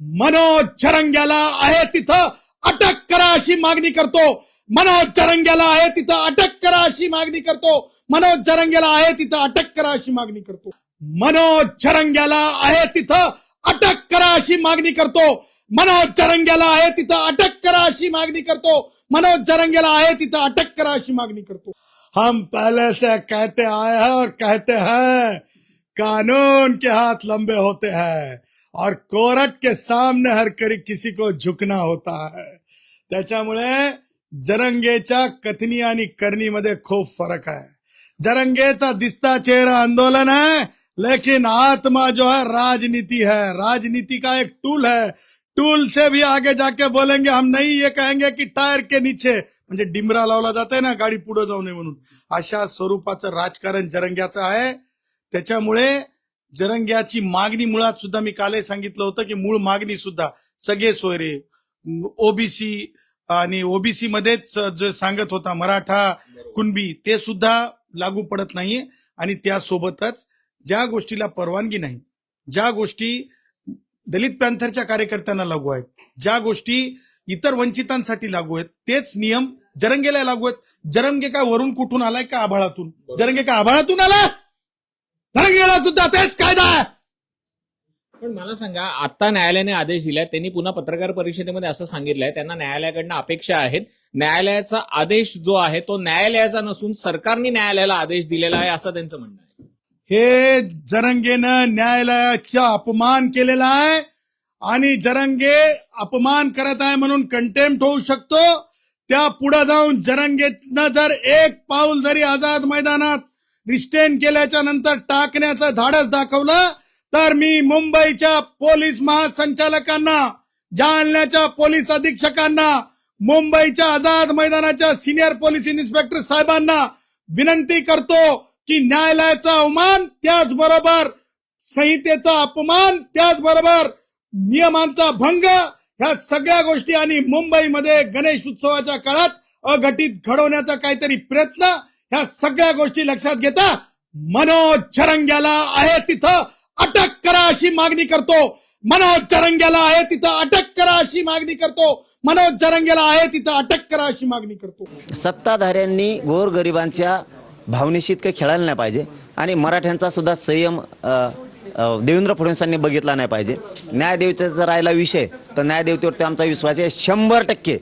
मनोज चरंग्याला आहे तिथं अटक करा अशी मागणी करतो. मनोज चरंग्याला आहे तिथं अटक करा अशी मागणी करतो. मनोज चरंग्याला आहे तिथं अटक करा अशी मागणी करतो. मनोज चरंग्याला आहे तिथं अटक करा अशी मागणी करतो. मनोज चरंग्याला आहे तिथं अटक करा अशी मागणी करतो. मनोज चरंग्याला आहे तिथं अटक करा अशी मागणी करतो. हम पहले से कहते आए हैं और कहते हैं, कानून के हाथ लंबे होते हैं। और कोरट के सामने हर करी किसी को झुकना होता है। त्याच्यामुळे जरंगेच्या कथनी आणि करणीमध्ये खूप फरक आहे। जरंगेचा दिसता चेहरा आंदोलन है लेकिन आत्मा जो है राजनीति है। राजनीति का एक टूल है। टूल से भी आगे जाके बोलेंगे हम नहीं ये कहेंगे कि टायर के नीचे म्हणजे डिमरा लावला जाते ना गाडी पुढे जाऊ नये म्हणून। अशा स्वरूपाचं राजकारण जरंग्याचं आहे। त्याच्यामुळे जरंग्याची मागणी मुळात सुद्धा मी कालही सांगितलं होतं की मूळ मागणी सुद्धा सगळे सोयरे ओबीसी आणि ओबीसी मध्येच जे सांगत होता मराठा कुणबी ते सुद्धा लागू पडत नाहीये आणि त्यासोबतच ज्या गोष्टीला परवानगी नाही ज्या गोष्टी दलित पॅन्थरच्या कार्यकर्त्यांना लागू आहेत ज्या गोष्टी इतर वंचितांसाठी लागू आहेत तेच नियम जरंगेला लागू आहेत. जरंगे काय वरून कुठून आलाय का आभाळातून? जरंगे काय आभाळातून आला सुद्धा तेच कायदा आहे. पण मला सांगा आता न्यायालयाने आदेश दिलाय त्यांनी पुन्हा पत्रकार परिषदेमध्ये असं सांगितलंय त्यांना न्यायालयाकडनं अपेक्षा आहेत. न्यायालयाचा आदेश जो आहे तो न्यायालयाचा नसून सरकारने न्यायालयाला आदेश दिलेला आहे असं त्यांचं म्हणणं आहे. हे जरंगेनं न्यायालयाचा अपमान केलेला आहे आणि जरंगे अपमान करत आहे म्हणून कंटेम्प्ट होऊ शकतो. त्या पुढे जाऊन जरंगेनं जर एक पाऊल जरी आझाद मैदानात रिस्टेन केल्याच्यानंतर टाकण्याचं धाडस दाखवलं तर मी मुंबईच्या पोलीस महासंचालकांना जालन्याच्या पोलीस अधीक्षकांना मुंबईच्या आझाद मैदानाच्या सिनियर पोलीस इन्स्पेक्टर साहेबांना विनंती करतो की न्यायालयाचा अवमान त्याचबरोबर संहितेचा अपमान त्याचबरोबर नियमांचा भंग ह्या सगळ्या गोष्टी आणि मुंबईमध्ये गणेश उत्सवाच्या काळात अघटित घडवण्याचा काहीतरी प्रयत्न ह्या सगळ्या गोष्टी लक्षात घेता मनोज चरंग्याला आहे तिथं. अटक करा अशी मागणी करतो. मनोज चरंग्याला आहे तिथं. अटक करा अशी मागणी करतो. मनोज चरंग्याला आहे तिथं. अटक करा अशी मागणी करतो. सत्ताधाऱ्यांनी गोरगरिबांच्या भावनेशी इतकं खेळायला नाही पाहिजे आणि मराठ्यांचा सुद्धा संयम देवेंद्र फडणवीसांनी बघितला नाही पाहिजे. न्यायदेवतेचा जर राहिला विषय तर न्यायदेवतेवरती आमचा विश्वास आहे. शंभर टक्के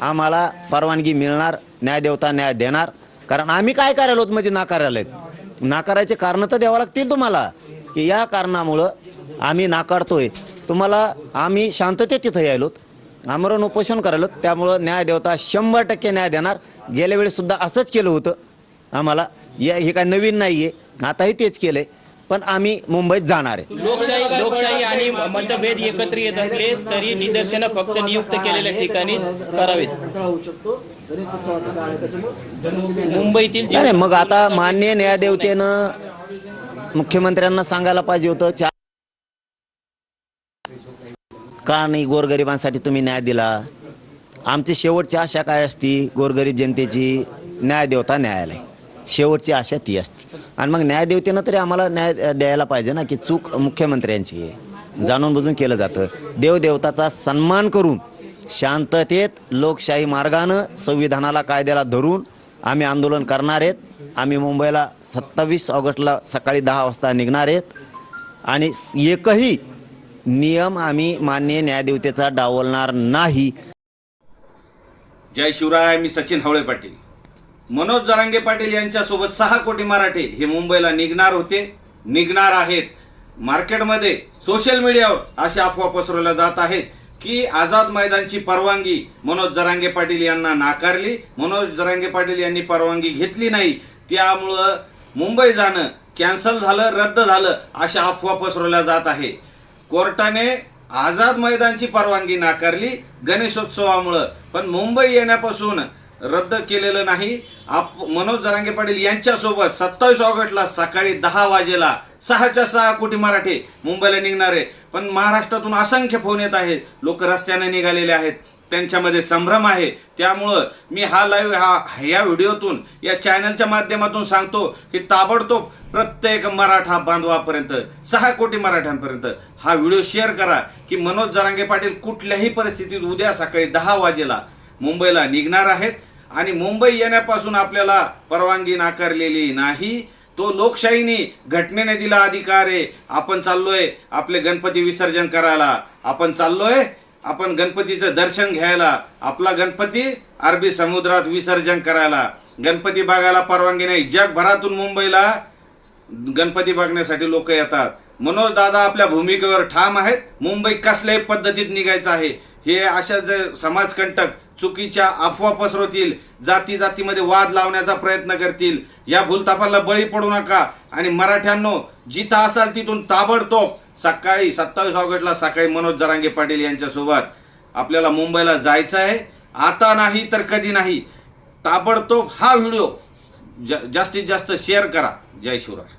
आम्हाला परवानगी मिळणार न्यायदेवता न्याय देणार. कारण आम्ही काय करायला होत म्हणजे नाकारायला आहेत. नाकारायचे कारणं तर द्यावं लागतील तुम्हाला की या कारणामुळं आम्ही नाकारतोय. तुम्हाला आम्ही शांततेत तिथं यायलो. आमरण उपोषण करायलो. त्यामुळं न्याय देवता शंभर टक्के न्याय देणार. गेल्या वेळेस सुद्धा असंच केलं होतं आम्हाला. या हे काय नवीन नाही आहे आताही तेच केलंय. पण आम्ही मुंबईत जाणार आहे. लोकशाही लोकशाही आणि मतभेद एकत्र येत असले तरी निदर्शनं फक्त नियुक्त केलेल्या ठिकाणीच करावेत. मुंबईतील नाही मग आता मान्य न्यायदेवतेनं मुख्यमंत्र्यांना सांगायला पाहिजे होतं चा का नाही गोरगरिबांसाठी तुम्ही न्याय दिला? आमची शेवटची आशा काय असती? गोरगरीब जनतेची न्यायदेवता न्यायालय. शेवटची आशा ती असते. आणि मग न्यायदेवतेनं तरी आम्हाला न्याय द्यायला पाहिजे ना की चूक मुख्यमंत्र्यांची आहे. जाणून बुजून केलं जातं. देवदेवताचा सन्मान करून शांततेत लोकशाही मार्गानं संविधानाला कायद्याला धरून आम्ही आंदोलन करणार आहेत. आम्ही मुंबईला सत्तावीस ऑगस्टला सकाळी दहा वाजता निघणार आहेत. आणि एकही नियम आम्ही मान्य न्यायदेवतेचा डावलणार नाही. जय शिवराय मी सचिन हवळे पाटील. मनोज जरांगे पाटील यांच्यासोबत सहा कोटी मराठे हे मुंबईला निघणार होते. निघणार आहेत. मार्केटमध्ये सोशल मीडियावर अशा अफवा पसरवल्या जात आहेत. की आझाद मैदानची परवानगी मनोज जरांगे पाटील यांना नाकारली. मनोज जरांगे पाटील यांनी परवानगी घेतली नाही. त्यामुळं मुंबई जाणं कॅन्सल झालं रद्द झालं अशा अफवा पसरवल्या जात आहे. कोर्टाने आझाद मैदानची परवानगी नाकारली गणेशोत्सवामुळं. पण मुंबई येण्यापासून रद्द केलेलं नाही. आप मनोज जरांगे पाटील यांच्यासोबत सत्तावीस ऑगस्टला सकाळी दहा वाजेला सहाच्या सहा कोटी मराठी मुंबईला निघणार आहे. पण महाराष्ट्रातून असंख्य फोन येत आहेत. लोक रस्त्याने निघालेले आहेत. त्यांच्यामध्ये संभ्रम आहे. त्यामुळं मी हा लाईव्ह हा या व्हिडिओतून या चॅनलच्या माध्यमातून सांगतो की ताबडतोब प्रत्येक मराठा बांधवापर्यंत सहा कोटी मराठ्यांपर्यंत हा व्हिडिओ शेअर करा की मनोज जरांगे पाटील कुठल्याही परिस्थितीत उद्या सकाळी दहा वाजेला मुंबईला निघणार आहेत. आणि मुंबई येण्यापासून आपल्याला परवानगी नाकारलेली नाही. तो लोकशाहीने घटनेने दिला अधिकार आहे. आपण चाललोय आपले गणपती विसर्जन करायला. आपण चाललोय आपण गणपतीचं दर्शन घ्यायला. आपला गणपती अरबी समुद्रात विसर्जन करायला. गणपती बघायला परवानगी नाही. जगभरातून मुंबईला गणपती बघण्यासाठी लोक येतात. मनोज दादा आपल्या भूमिकेवर ठाम आहेत. मुंबई कसल्याही पद्धतीत निघायचं आहे. हे अशा जे समाजकंटक चुकीच्या अफवा पसरवतील जाती जातीमध्ये वाद लावण्याचा प्रयत्न करतील. या भूलतापाला बळी पडू नका. आणि मराठ्यांनो जिथं असाल तिथून ताबडतोब सकाळी सत्तावीस ऑगस्टला सकाळी मनोज जरांगे पाटील यांच्यासोबत आपल्याला मुंबईला जायचं आहे. आता नाही तर कधी नाही. ताबडतोब हा व्हिडिओ जा जास्तीत जास्त शेअर करा. जय शिवराय.